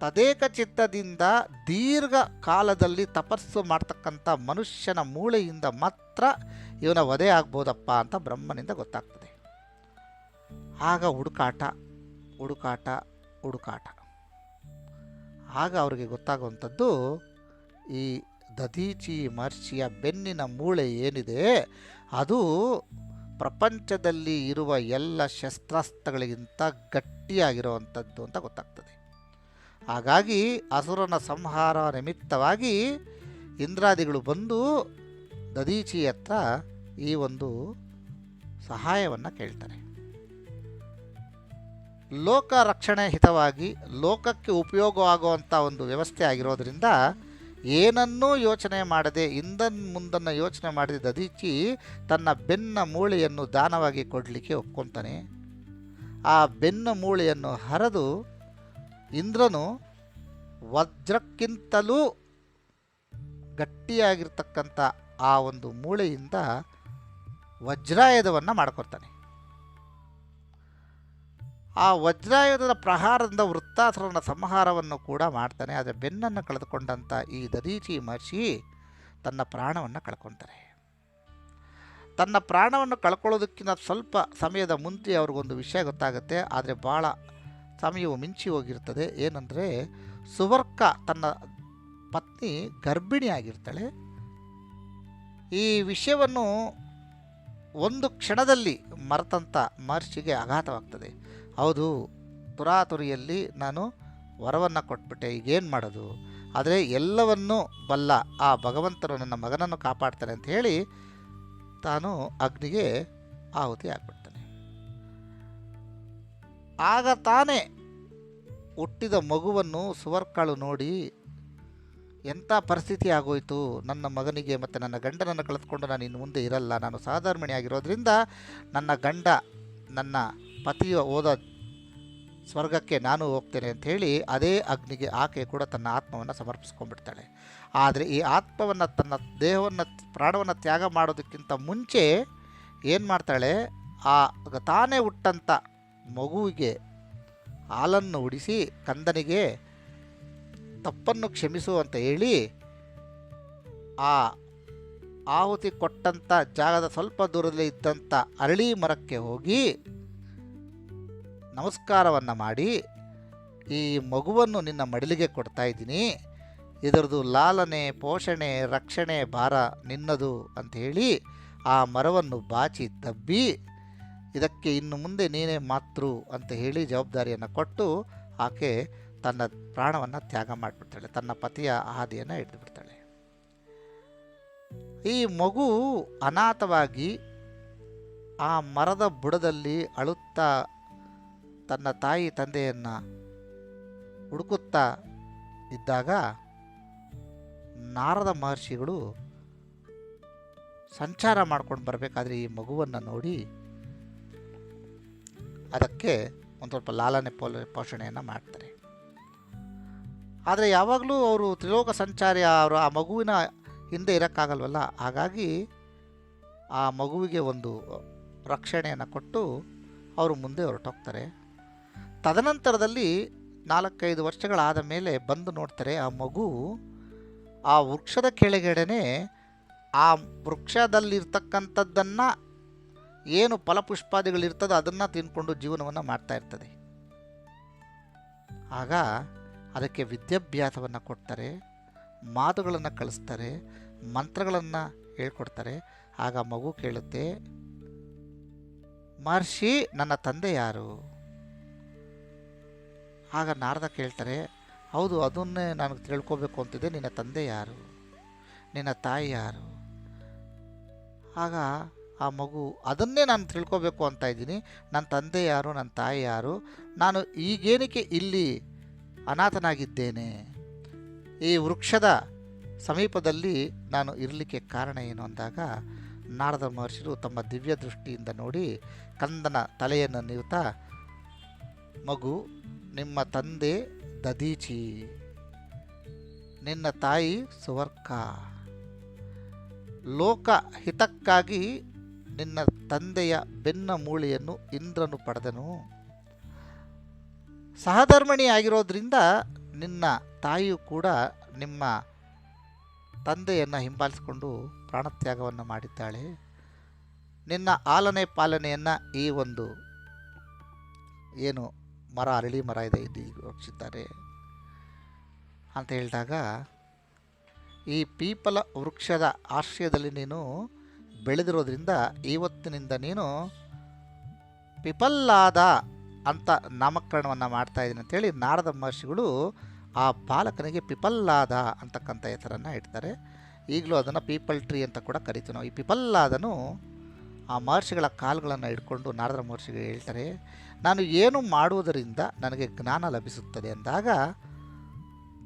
ತದೇಕ ಚಿತ್ತದಿಂದ ದೀರ್ಘ ಕಾಲದಲ್ಲಿ ತಪಸ್ಸು ಮಾಡ್ತಕ್ಕಂಥ ಮನುಷ್ಯನ ಮೂಳೆಯಿಂದ ಮಾತ್ರ ಇವನ ವಧೆ ಆಗ್ಬೋದಪ್ಪ ಅಂತ ಬ್ರಹ್ಮನಿಂದ ಗೊತ್ತಾಗ್ತದೆ. ಆಗ ಹುಡುಕಾಟ ಹುಡುಕಾಟ ಹುಡುಕಾಟ. ಆಗ ಅವರಿಗೆ ಗೊತ್ತಾಗುವಂಥದ್ದು ಈ ದಧೀಚಿ ಮಹರ್ಷಿಯ ಬೆನ್ನಿನ ಮೂಳೆ ಏನಿದೆ, ಅದು ಪ್ರಪಂಚದಲ್ಲಿ ಇರುವ ಎಲ್ಲ ಶಸ್ತ್ರಾಸ್ತ್ರಗಳಿಗಿಂತ ಗಟ್ಟಿಯಾಗಿರುವಂಥದ್ದು ಅಂತ ಗೊತ್ತಾಗ್ತದೆ. ಹಾಗಾಗಿ ಅಸುರನ ಸಂಹಾರ ನಿಮಿತ್ತವಾಗಿ ಇಂದ್ರಾದಿಗಳು ಬಂದು ದದೀಚಿ ಹತ್ರ ಈ ಒಂದು ಸಹಾಯವನ್ನು ಕೇಳ್ತಾರೆ. ಲೋಕ ರಕ್ಷಣೆ ಹಿತವಾಗಿ ಲೋಕಕ್ಕೆ ಉಪಯೋಗವಾಗುವಂಥ ಒಂದು ವ್ಯವಸ್ಥೆ ಆಗಿರೋದ್ರಿಂದ ಏನನ್ನೂ ಯೋಚನೆ ಮಾಡದೆ ಹಿಂದನ್ ಮುಂದನ್ನು ಯೋಚನೆ ಮಾಡಿದ ದದೀಚಿ ತನ್ನ ಬೆನ್ನ ಮೂಳೆಯನ್ನು ದಾನವಾಗಿ ಕೊಡಲಿಕ್ಕೆ ಒಪ್ಕೊತಾನೆ. ಆ ಬೆನ್ನ ಮೂಳೆಯನ್ನು ಹರಿದು ಇಂದ್ರನು ವಜ್ರಕ್ಕಿಂತಲೂ ಗಟ್ಟಿಯಾಗಿರ್ತಕ್ಕಂಥ ಆ ಒಂದು ಮೂಳೆಯಿಂದ ವಜ್ರಾಯುಧವನ್ನು ಮಾಡ್ಕೊತಾನೆ ಆ ವಜ್ರಾಯುಧದ ಪ್ರಹಾರದಿಂದ ವೃತ್ತಾಸುರನ ಸಂಹಾರವನ್ನು ಕೂಡ ಮಾಡ್ತಾನೆ. ಆದರೆ ಬೆನ್ನನ್ನು ಕಳೆದುಕೊಂಡಂಥ ಈ ದದೀಚಿ ಮಹರ್ಷಿ ತನ್ನ ಪ್ರಾಣವನ್ನು ಕಳ್ಕೊತಾರೆ. ತನ್ನ ಪ್ರಾಣವನ್ನು ಕಳ್ಕೊಳ್ಳೋದಕ್ಕಿಂತ ಸ್ವಲ್ಪ ಸಮಯದ ಮುಂಚೆ ಅವ್ರಿಗೊಂದು ವಿಷಯ ಗೊತ್ತಾಗುತ್ತೆ. ಆದರೆ ಭಾಳ ಸಮಯವು ಮಿಂಚಿ ಹೋಗಿರ್ತದೆ. ಏನಂದರೆ ಸುವರ್ಕ ತನ್ನ ಪತ್ನಿ ಗರ್ಭಿಣಿಯಾಗಿರ್ತಾಳೆ ಈ ವಿಷಯವನ್ನು ಒಂದು ಕ್ಷಣದಲ್ಲಿ ಮರೆತಂಥ ಮಹರ್ಷಿಗೆ ಆಘಾತವಾಗ್ತದೆ. ಹೌದು ತುರಾತುರಿಯಲ್ಲಿ ನಾನು ವರವನ್ನು ಕೊಟ್ಬಿಟ್ಟೆ, ಈಗೇನು ಮಾಡೋದು? ಆದರೆ ಎಲ್ಲವನ್ನೂ ಬಲ್ಲ, ಆ ಭಗವಂತನು ನನ್ನ ಮಗನನ್ನು ಕಾಪಾಡ್ತಾನೆ ಅಂತ ಹೇಳಿ ತಾನು ಅಗ್ನಿಗೆ ಆಹುತಿ ಆಗ್ಬಿಡ್ತಾನೆ ಆಗ ತಾನೇ ಹುಟ್ಟಿದ ಮಗುವನ್ನು ಸುವರ್ಕಾಳು ನೋಡಿ ಎಂಥ ಪರಿಸ್ಥಿತಿ ಆಗೋಯಿತು? ನನ್ನ ಮಗನಿಗೆ ಮತ್ತು ನನ್ನ ಗಂಡನನ್ನು ಕಳೆದುಕೊಂಡು ನಾನು ಇನ್ನು ಮುಂದೆ ಇರಲ್ಲ, ನಾನು ಸಾಧಾರಣಿಯಾಗಿರೋದ್ರಿಂದ ನನ್ನ ಗಂಡ ನನ್ನ ಪತಿಯ ಹೋದ ಸ್ವರ್ಗಕ್ಕೆ ನಾನು ಹೋಗ್ತೇನೆ ಅಂತ ಹೇಳಿ ಅದೇ ಅಗ್ನಿಗೆ ಆಕೆ ಕೂಡ ತನ್ನ ಆತ್ಮವನ್ನು ಸಮರ್ಪಿಸ್ಕೊಂಡ್ಬಿಡ್ತಾಳೆ. ಆದರೆ ಈ ಆತ್ಮವನ್ನು ತನ್ನ ದೇಹವನ್ನು, ಪ್ರಾಣವನ್ನು ತ್ಯಾಗ ಮಾಡೋದಕ್ಕಿಂತ ಮುಂಚೆ ಏನು ಮಾಡ್ತಾಳೆ? ಆ ತಾನೇ ಹುಟ್ಟಂಥ ಮಗುವಿಗೆ ಹಾಲನ್ನು ಉಡಿಸಿ ಕಂದನಿಗೆ ತಪ್ಪನ್ನು ಕ್ಷಮಿಸು ಅಂತ ಹೇಳಿ ಆ ಆಹುತಿ ಕೊಟ್ಟಂಥ ಜಾಗದ ಸ್ವಲ್ಪ ದೂರದಲ್ಲಿ ಇದ್ದಂಥ ಅರಳಿ ಮರಕ್ಕೆ ಹೋಗಿ ನಮಸ್ಕಾರವನ್ನು ಮಾಡಿ ಈ ಮಗುವನ್ನು ನಿನ್ನ ಮಡಿಲಿಗೆ ಕೊಡ್ತಾ ಇದ್ದೀನಿ. ಇದರದು ಲಾಲನೆ, ಪೋಷಣೆ, ರಕ್ಷಣೆ, ಭಾರ ನಿನ್ನದು ಅಂತ ಹೇಳಿ ಆ ಮರವನ್ನು ಬಾಚಿ ದಬ್ಬಿ ಇದಕ್ಕೆ ಇನ್ನು ಮುಂದೆ ನೀನೇ ಮಾತೃ ಅಂತ ಹೇಳಿ ಜವಾಬ್ದಾರಿಯನ್ನು ಕೊಟ್ಟು ಆಕೆ ತನ್ನ ಪ್ರಾಣವನ್ನು ತ್ಯಾಗ ಮಾಡಿಬಿಡ್ತಾಳೆ. ತನ್ನ ಪತಿಯ ಹಾದಿಯನ್ನು ಹಿಡಿದು ಈ ಮಗು ಅನಾಥವಾಗಿ ಆ ಮರದ ಬುಡದಲ್ಲಿ ಅಳುತ್ತಾ ತನ್ನ ತಾಯಿ ತಂದೆಯನ್ನು ಹುಡುಕುತ್ತಾ ಇದ್ದಾಗ ನಾರದ ಮಹರ್ಷಿಗಳು ಸಂಚಾರ ಮಾಡ್ಕೊಂಡು ಬರಬೇಕಾದ್ರೆ ಈ ಮಗುವನ್ನು ನೋಡಿ ಅದಕ್ಕೆ ಒಂದು ಸ್ವಲ್ಪ ಲಾಲನೆ ಪೋಲ, ಪೋಷಣೆಯನ್ನು ಮಾಡ್ತಾರೆ. ಆದರೆ ಯಾವಾಗಲೂ ಅವರು ತ್ರಿಲೋಕ ಸಂಚಾರಿ ಅವರು ಆ ಮಗುವಿನ ಹಿಂದೆ ಇರೋಕ್ಕಾಗಲ್ವಲ್ಲ? ಹಾಗಾಗಿ ಆ ಮಗುವಿಗೆ ಒಂದು ರಕ್ಷಣೆಯನ್ನು ಕೊಟ್ಟು ಅವರು ಮುಂದೆ ಹೊರಟೋಗ್ತಾರೆ. ತದನಂತರದಲ್ಲಿ ನಾಲ್ಕೈದು ವರ್ಷಗಳಾದ ಮೇಲೆ ಬಂದು ನೋಡ್ತಾರೆ, ಆ ಮಗು ಆ ವೃಕ್ಷದ ಕೆಳಗಡೆನೆ ಆ ವೃಕ್ಷದಲ್ಲಿರ್ತಕ್ಕಂಥದ್ದನ್ನು ಏನು ಫಲಪುಷ್ಪಾದಿಗಳಿರ್ತದೋ ಅದನ್ನು ತಿನ್ಕೊಂಡು ಜೀವನವನ್ನು ಮಾಡ್ತಾ ಇರ್ತದೆ. ಆಗ ಅದಕ್ಕೆ ವಿದ್ಯಾಭ್ಯಾಸವನ್ನು ಕೊಡ್ತಾರೆ, ಮಾತುಗಳನ್ನು ಕಳಿಸ್ತಾರೆ, ಮಂತ್ರಗಳನ್ನು ಹೇಳ್ಕೊಡ್ತಾರೆ. ಆಗ ಮಗು ಕೇಳುತ್ತೆ, ಮಹರ್ಷಿ, ನನ್ನ ತಂದೆ ಯಾರು? ಆಗ ನಾರದ ಕೇಳ್ತಾರೆ, ಹೌದು, ಅದನ್ನೇ ನಾನು ತಿಳ್ಕೊಬೇಕು ಅಂತಿದೆ ನಿನ್ನ ತಂದೆ ಯಾರು? ನಿನ್ನ ತಾಯಿ ಯಾರು? ಆಗ ಆ ಮಗು, ಅದನ್ನೇ ನಾನು ತಿಳ್ಕೊಬೇಕು ಅಂತ ಇದ್ದೀನಿ. ನನ್ನ ತಂದೆ ಯಾರು? ನನ್ನ ತಾಯಿ ಯಾರು? ನಾನು ಈಗೇನಕ್ಕೆ ಇಲ್ಲಿ ಅನಾಥನಾಗಿದ್ದೇನೆ? ಈ ವೃಕ್ಷದ ಸಮೀಪದಲ್ಲಿ ನಾನು ಇರಲಿಕ್ಕೆ ಕಾರಣ ಏನು? ಅಂದಾಗ ನಾರದ ಮಹರ್ಷಿರು ತಮ್ಮ ದಿವ್ಯ ದೃಷ್ಟಿಯಿಂದ ನೋಡಿ, ಕಂದನ ತಲೆಯನ್ನು ನೀವುತ್ತಾ, ಮಗು ನಿಮ್ಮ ತಂದೆ ದದೀಚಿ ನಿನ್ನ ತಾಯಿ ಸುವರ್ಕ. ಲೋಕ ಹಿತಕ್ಕಾಗಿ ನಿನ್ನ ತಂದೆಯ ಬೆನ್ನ ಮೂಳೆಯನ್ನು ಇಂದ್ರನು ಪಡೆದನು. ಸಹಧರ್ಮಣಿ ಆಗಿರೋದ್ರಿಂದ ನಿನ್ನ ತಾಯಿಯು ಕೂಡ ನಿಮ್ಮ ತಂದೆಯನ್ನು ಹಿಂಬಾಲಿಸಿಕೊಂಡು ಪ್ರಾಣತ್ಯಾಗವನ್ನು ಮಾಡಿದ್ದಾಳೆ. ನಿನ್ನ ಆಲನೆ ಪಾಲನೆಯನ್ನು ಈ ಒಂದು ಏನು ಮರ ಅರಳಿ ಮರ ಇದೆ ಇಲ್ಲಿ ವೃಕ್ಷಿದ್ದಾರೆ ಅಂತ ಹೇಳಿದಾಗ, ಈ ಪೀಪಲ ವೃಕ್ಷದ ಆಶ್ರಯದಲ್ಲಿ ನೀನು ಬೆಳೆದಿರೋದ್ರಿಂದ ಇವತ್ತಿನಿಂದ ನೀನು ಪಿಪಲ್ಲಾದ ಅಂತ ನಾಮಕರಣವನ್ನು ಮಾಡ್ತಾ ಇದ್ದೀನಿ ಅಂತೇಳಿ ನಾರದ ಮಹರ್ಷಿಗಳು ಆ ಬಾಲಕನಿಗೆ ಪಿಪಲ್ಲಾದ ಅಂತಕ್ಕಂಥ ಹೆಸರನ್ನು ಇಡ್ತಾರೆ. ಈಗಲೂ ಅದನ್ನು ಪೀಪಲ್ ಟ್ರೀ ಅಂತ ಕೂಡ ಕರಿತೀವಿ ನಾವು. ಈ ಪಿಪಲ್ಲಾದನು ಆ ಮಹರ್ಷಿಗಳ ಕಾಲುಗಳನ್ನು ಹಿಡ್ಕೊಂಡು ನಾರದ ಮಹರ್ಷಿಗೆ ಹೇಳ್ತಾರೆ. ನಾನು ಏನು ಮಾಡುವುದರಿಂದ ನನಗೆ ಜ್ಞಾನ ಲಭಿಸುತ್ತದೆ ಅಂದಾಗ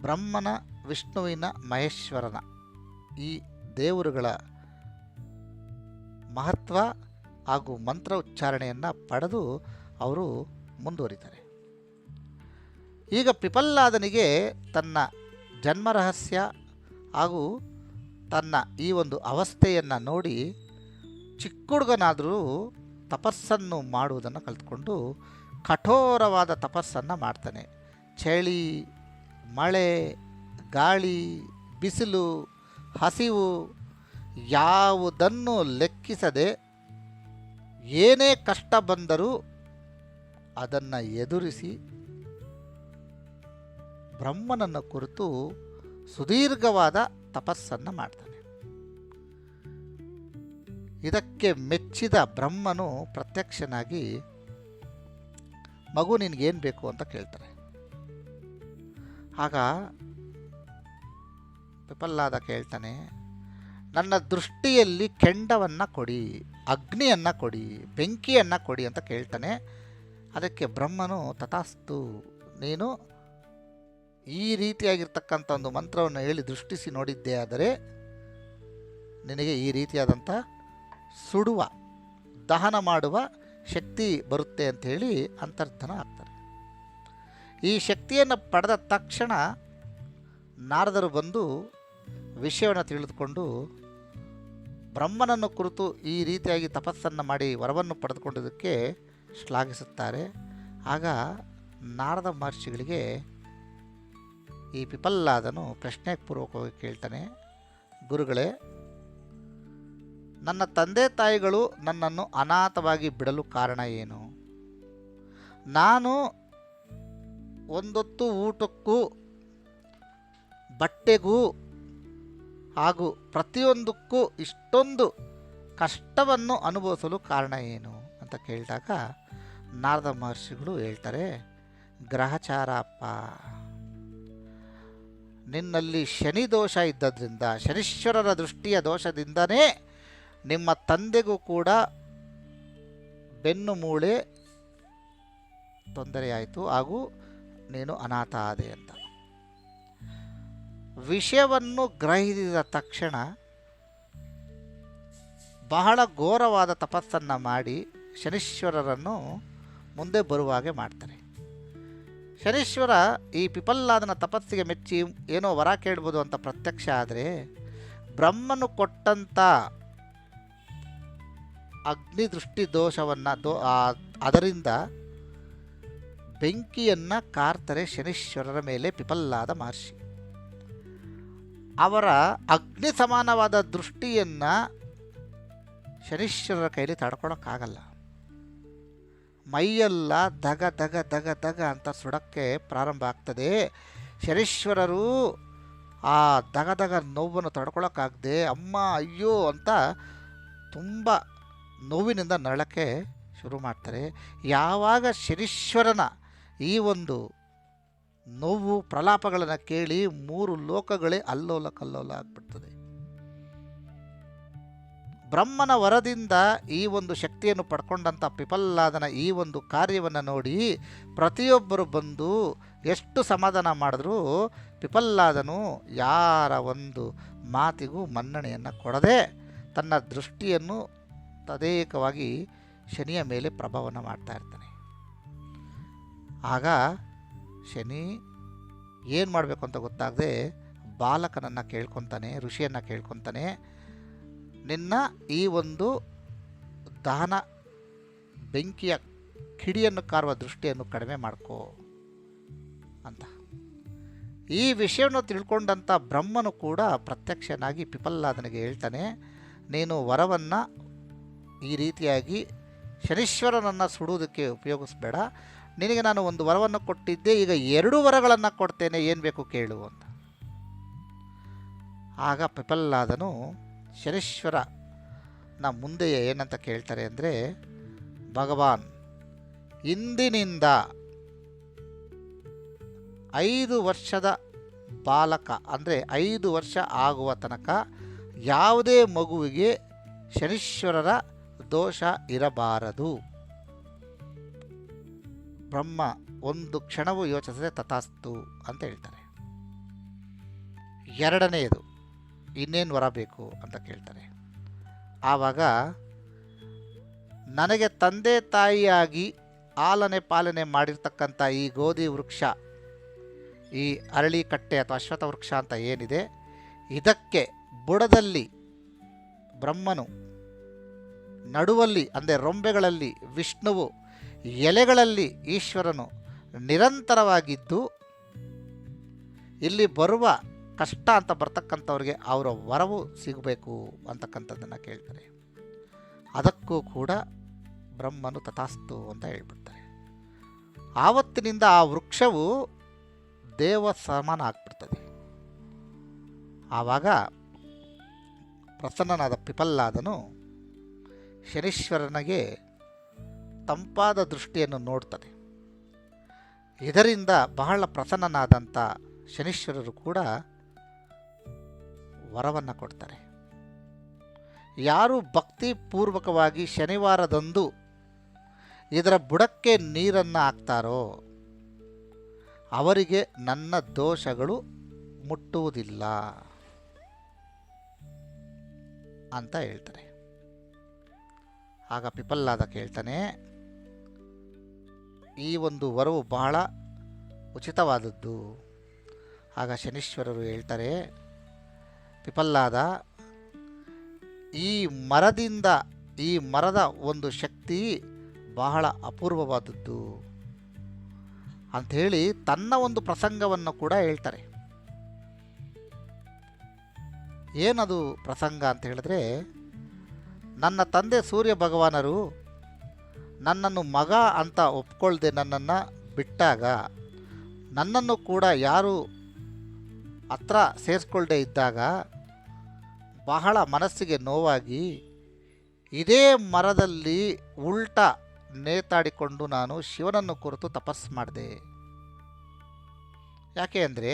ಬ್ರಹ್ಮನ, ವಿಷ್ಣುವಿನ, ಮಹೇಶ್ವರನ ಈ ದೇವರುಗಳ ಮಹತ್ವ ಹಾಗೂ ಮಂತ್ರ ಉಚ್ಚಾರಣೆಯನ್ನು ಪಡೆದು ಅವರು ಮುಂದುವರಿತಾರೆ. ಈಗ ಪಿಪಲ್ಲಾದನಿಗೆ ತನ್ನ ಜನ್ಮ ರಹಸ್ಯ ಹಾಗೂ ತನ್ನ ಈ ಒಂದು ಅವಸ್ಥೆಯನ್ನು ನೋಡಿ ಚಿಕ್ಕ ಹುಡುಗನಾದರೂ ತಪಸ್ಸನ್ನು ಮಾಡುವುದನ್ನು ಕಲಿತ್ಕೊಂಡು ಕಠೋರವಾದ ತಪಸ್ಸನ್ನು ಮಾಡ್ತಾನೆ. ಚಳಿ, ಮಳೆ, ಗಾಳಿ, ಬಿಸಿಲು, ಹಸಿವು ಯಾವುದನ್ನು ಲೆಕ್ಕಿಸದೆ ಏನೇ ಕಷ್ಟ ಬಂದರೂ ಅದನ್ನು ಎದುರಿಸಿ ಬ್ರಹ್ಮನನ್ನು ಕುರಿತು ಸುದೀರ್ಘವಾದ ತಪಸ್ಸನ್ನು ಮಾಡ್ತಾನೆ. ಇದಕ್ಕೆ ಮೆಚ್ಚಿದ ಬ್ರಹ್ಮನು ಪ್ರತ್ಯಕ್ಷನಾಗಿ, ಮಗು ನಿನಗೇನು ಬೇಕು ಅಂತ ಕೇಳ್ತಾರೆ. ಆಗ ಪಿಪಲ್ಲಾದ ಕೇಳ್ತಾನೆ, ನನ್ನ ದೃಷ್ಟಿಯಲ್ಲಿ ಕೆಂಡವನ್ನು ಕೊಡಿ, ಅಗ್ನಿಯನ್ನು ಕೊಡಿ, ಬೆಂಕಿಯನ್ನು ಕೊಡಿ ಅಂತ ಕೇಳ್ತಾನೆ. ಅದಕ್ಕೆ ಬ್ರಹ್ಮನು, ತಥಾಸ್ತು, ನೀನು ಈ ರೀತಿಯಾಗಿರ್ತಕ್ಕಂಥ ಒಂದು ಮಂತ್ರವನ್ನು ಹೇಳಿ ದೃಷ್ಟಿಸಿ ನೋಡಿದ್ದೇ ಆದರೆ ನಿನಗೆ ಈ ರೀತಿಯಾದಂಥ ಸುಡುವ, ದಹನ ಮಾಡುವ ಶಕ್ತಿ ಬರುತ್ತೆ ಅಂಥೇಳಿ ಅಂತರ್ಧನ ಆಗ್ತಾರೆ. ಈ ಶಕ್ತಿಯನ್ನು ಪಡೆದ ತಕ್ಷಣ ನಾರದರು ಬಂದು ವಿಷಯವನ್ನು ತಿಳಿದುಕೊಂಡು ಬ್ರಹ್ಮನನ್ನು ಕುರಿತು ಈ ರೀತಿಯಾಗಿ ತಪಸ್ಸನ್ನು ಮಾಡಿ ವರವನ್ನು ಪಡೆದುಕೊಂಡಿದ್ದಕ್ಕೆ ಶ್ಲಾಘಿಸುತ್ತಾರೆ. ಆಗ ನಾರದ ಮಹರ್ಷಿಗಳಿಗೆ ಈ ಪಿಪಲ್ಲಾದನು ಪ್ರಶ್ನೆ ಪೂರ್ವಕವಾಗಿ ಕೇಳ್ತಾನೆ, ಗುರುಗಳೇ ನನ್ನ ತಂದೆ ತಾಯಿಗಳು ನನ್ನನ್ನು ಅನಾಥವಾಗಿ ಬಿಡಲು ಕಾರಣ ಏನು? ನಾನು ಒಂದೊತ್ತು ಊಟಕ್ಕೂ, ಬಟ್ಟೆಗೂ ಹಾಗೂ ಪ್ರತಿಯೊಂದಕ್ಕೂ ಇಷ್ಟೊಂದು ಕಷ್ಟವನ್ನು ಅನುಭವಿಸಲು ಕಾರಣ ಏನು ಅಂತ ಕೇಳಿದಾಗ ನಾರದ ಮಹರ್ಷಿಗಳು ಹೇಳ್ತಾರೆ ಗ್ರಹಚಾರ ಅಪ್ಪ ನಿನ್ನಲ್ಲಿ ಶನಿ ದೋಷ ಇದ್ದದ್ರಿಂದ, ಶನೀಶ್ವರರ ದೃಷ್ಟಿಯ ದೋಷದಿಂದನೇ ನಿಮ್ಮ ತಂದೆಗೂ ಕೂಡ ಬೆನ್ನು ಮೂಳೆ ತೊಂದರೆಯಾಯಿತು ಹಾಗೂ ನೀನು ಅನಾಥ ಆದೆ ಅಂತ. ವಿಷಯವನ್ನು ಗ್ರಹಿಸಿದ ತಕ್ಷಣ ಬಹಳ ಘೋರವಾದ ತಪಸ್ಸನ್ನು ಮಾಡಿ ಶನೀಶ್ವರರನ್ನು ಮುಂದೆ ಬರುವ ಹಾಗೆ ಮಾಡ್ತಾರೆ. ಶನೀಶ್ವರ ಈ ಪಿಪಲ್ಲಾದನ ತಪಸ್ಸಿಗೆ ಮೆಚ್ಚಿ ಏನೋ ವರ ಕೇಳ್ಬೋದು ಅಂತ ಪ್ರತ್ಯಕ್ಷ ಆದರೆ ಬ್ರಹ್ಮನು ಕೊಟ್ಟಂಥ ಅಗ್ನಿ ದೃಷ್ಟಿ ದೋಷವನ್ನು ದೋ ಅದರಿಂದ ಬೆಂಕಿಯನ್ನು ಕಾರ್ತರೆ ಶನೀಶ್ವರರ ಮೇಲೆ ಪಿಪಲ್ಲಾದ ಮಹರ್ಷಿ. ಅವರ ಅಗ್ನಿ ಸಮಾನವಾದ ದೃಷ್ಟಿಯನ್ನು ಶನೀಶ್ವರರ ಕೈಲಿ ತಡ್ಕೊಳಕ್ಕಾಗಲ್ಲ. ಮೈಯೆಲ್ಲ ದಗ ದಗ ದಗ ದಗ ಅಂತ ಸುಡಕ್ಕೆ ಪ್ರಾರಂಭ ಆಗ್ತದೆ. ಶನೀಶ್ವರರು ಆ ದಗ ದಗ ನೋವನ್ನು ತಡ್ಕೊಳಕ್ಕಾಗದೆ, ಅಮ್ಮ, ಅಯ್ಯೋ ಅಂತ ತುಂಬ ನೋವಿನಿಂದ ನರಳಕ್ಕೆ ಶುರು ಮಾಡ್ತಾರೆ. ಯಾವಾಗ ಶನೀಶ್ವರನ ಈ ಒಂದು ನೋವು ಪ್ರಲಾಪಗಳನ್ನು ಕೇಳಿ ಮೂರು ಲೋಕಗಳೇ ಅಲ್ಲೋಲ ಕಲ್ಲೋಲ ಆಗ್ಬಿಡ್ತದೆ. ಬ್ರಹ್ಮನ ವರದಿಂದ ಈ ಒಂದು ಶಕ್ತಿಯನ್ನು ಪಡ್ಕೊಂಡಂಥ ಪಿಪಲ್ಲಾದನ ಈ ಒಂದು ಕಾರ್ಯವನ್ನು ನೋಡಿ ಪ್ರತಿಯೊಬ್ಬರು ಬಂದು ಎಷ್ಟು ಸಮಾಧಾನ ಮಾಡಿದ್ರೂ ಪಿಪಲ್ಲಾದನು ಯಾರ ಒಂದು ಮಾತಿಗೂ ಮನ್ನಣೆಯನ್ನು ಕೊಡದೆ ತನ್ನ ದೃಷ್ಟಿಯನ್ನು ತದೇಕವಾಗಿ ಶನಿಯ ಮೇಲೆ ಪ್ರಭಾವವನ್ನು ಮಾಡ್ತಾ ಇರ್ತಾನೆ. ಆಗ ಶನಿ ಏನು ಮಾಡಬೇಕು ಅಂತ ಗೊತ್ತಾಗದೆ ಬಾಲಕನನ್ನು ಕೇಳ್ಕೊತಾನೆ, ಋಷಿಯನ್ನು ಕೇಳ್ಕೊತಾನೆ, ನಿನ್ನ ಈ ಒಂದು ದಹನ ಬೆಂಕಿಯ ಕಿಡಿಯನ್ನು ಕಾರುವ ದೃಷ್ಟಿಯನ್ನು ಕಡಿಮೆ ಮಾಡ್ಕೋ ಅಂತ. ಈ ವಿಷಯವನ್ನು ತಿಳ್ಕೊಂಡಂಥ ಬ್ರಹ್ಮನು ಕೂಡ ಪ್ರತ್ಯಕ್ಷನಾಗಿ ಪಿಪಲ್ಲಾದನಿಗೆ ಹೇಳ್ತಾನೆ, ನೀನು ವರವನ್ನು ಈ ರೀತಿಯಾಗಿ ಶನೀಶ್ವರನನ್ನು ಸುಡುವುದಕ್ಕೆ ಉಪಯೋಗಿಸ್ಬೇಡ. ನಿನಗೆ ನಾನು ಒಂದು ವರವನ್ನು ಕೊಟ್ಟಿದ್ದೆ, ಈಗ ಎರಡು ವರಗಳನ್ನು ಕೊಡ್ತೇನೆ, ಏನು ಬೇಕು ಕೇಳು ಅಂತ. ಆಗ ಪಿಪಲ್ಲಾದನು ಶನೀಶ್ವರನ ಮುಂದೆ ಏನಂತ ಕೇಳ್ತಾರೆ ಅಂದರೆ, ಭಗವಾನ್, ಇಂದಿನಿಂದ ಐದು ವರ್ಷದ ಬಾಲಕ, ಅಂದರೆ ಐದು ವರ್ಷ ಆಗುವ ತನಕ ಯಾವುದೇ ಮಗುವಿಗೆ ಶನೀಶ್ವರರ ದೋಷ ಇರಬಾರದು. ಬ್ರಹ್ಮ ಒಂದು ಕ್ಷಣವೂ ಯೋಚಿಸದೆ ತಥಾಸ್ತು ಅಂತ ಹೇಳ್ತಾರೆ. ಎರಡನೆಯದು, ಇನ್ನೇನು ವರ ಬೇಕು ಅಂತ ಕೇಳ್ತಾರೆ. ಆವಾಗ, ನನಗೆ ತಂದೆ ತಾಯಿಯಾಗಿ ಆಲನೆ ಪಾಲನೆ ಮಾಡಿರ್ತಕ್ಕಂಥ ಈ ಗೋಧಿ ವೃಕ್ಷ, ಈ ಅರಳಿ ಕಟ್ಟೆ ಅಥವಾ ಅಶ್ವಥ ವೃಕ್ಷ ಅಂತ ಏನಿದೆ, ಇದಕ್ಕೆ ಬುಡದಲ್ಲಿ ಬ್ರಹ್ಮನು ನಡುವಲ್ಲಿ, ಅಂದರೆ ರೊಂಬೆಗಳಲ್ಲಿ, ವಿಷ್ಣುವು ಎಲೆಗಳಲ್ಲಿ ಈಶ್ವರನು ನಿರಂತರವಾಗಿದ್ದು, ಇಲ್ಲಿ ಬರುವ ಕಷ್ಟ ಅಂತ ಬರ್ತಕ್ಕಂಥವ್ರಿಗೆ ಅವರ ವರವು ಸಿಗಬೇಕು ಅಂತಕ್ಕಂಥದ್ದನ್ನು ಕೇಳ್ತಾರೆ. ಅದಕ್ಕೂ ಕೂಡ ಬ್ರಹ್ಮನು ತಥಾಸ್ತು ಅಂತ ಹೇಳ್ಬಿಡ್ತಾರೆ. ಆವತ್ತಿನಿಂದ ಆ ವೃಕ್ಷವು ದೇವ ಸಮಾನ ಆಗ್ಬಿಡ್ತದೆ ಆವಾಗ ಪ್ರಸನ್ನನಾದ ಪಿಪಲ್ಲಾದನು ಶನೀಶ್ವರನಿಗೆ ತಂಪಾದ ದೃಷ್ಟಿಯನ್ನು ನೋಡ್ತದೆ. ಇದರಿಂದ ಬಹಳ ಪ್ರಸನ್ನನಾದಂಥ ಶನೀಶ್ವರರು ಕೂಡ ವರವನ್ನು ಕೊಡ್ತಾರೆ. ಯಾರು ಭಕ್ತಿಪೂರ್ವಕವಾಗಿ ಶನಿವಾರದಂದು ಇದರ ಬುಡಕ್ಕೆ ನೀರನ್ನು ಹಾಕ್ತಾರೋ ಅವರಿಗೆ ನನ್ನ ದೋಷಗಳು ಮುಟ್ಟುವುದಿಲ್ಲ ಅಂತ ಹೇಳ್ತಾರೆ. ಆಗ ಪಿಪಲ್ಲಾದ ಕೇಳ್ತಾನೆ, ಈ ಒಂದು ವರವು ಬಹಳ ಉಚಿತವಾದದ್ದು. ಆಗ ಶನೀಶ್ವರರು ಹೇಳ್ತಾರೆ, ಪಿಪಲ್ಲಾದ, ಈ ಮರದಿಂದ, ಈ ಮರದ ಒಂದು ಶಕ್ತಿ ಬಹಳ ಅಪೂರ್ವವಾದದ್ದು. ಅಂಥೇಳಿ ತನ್ನ ಒಂದು ಪ್ರಸಂಗವನ್ನು ಕೂಡ ಹೇಳ್ತಾರೆ. ಏನದು ಪ್ರಸಂಗ ಅಂತ ಹೇಳಿದ್ರೆ ನನ್ನ ತಂದೆ ಸೂರ್ಯ ಭಗವಾನರು ನನ್ನನ್ನು ಮಗ ಅಂತ ಒಪ್ಕೊಳ್ದೆ ನನ್ನನ್ನು ಬಿಟ್ಟಾಗ ನನ್ನನ್ನು ಕೂಡ ಯಾರು ಹತ್ರ ಸೇರಿಸ್ಕೊಳ್ಳದೆ ಇದ್ದಾಗ ಬಹಳ ಮನಸ್ಸಿಗೆ ನೋವಾಗಿ ಇದೇ ಮರದಲ್ಲಿ ಉಲ್ಟ ನೇತಾಡಿಕೊಂಡು ನಾನು ಶಿವನನ್ನು ಕುರಿತು ತಪಸ್ಸು ಮಾಡಿದೆ. ಯಾಕೆ ಅಂದರೆ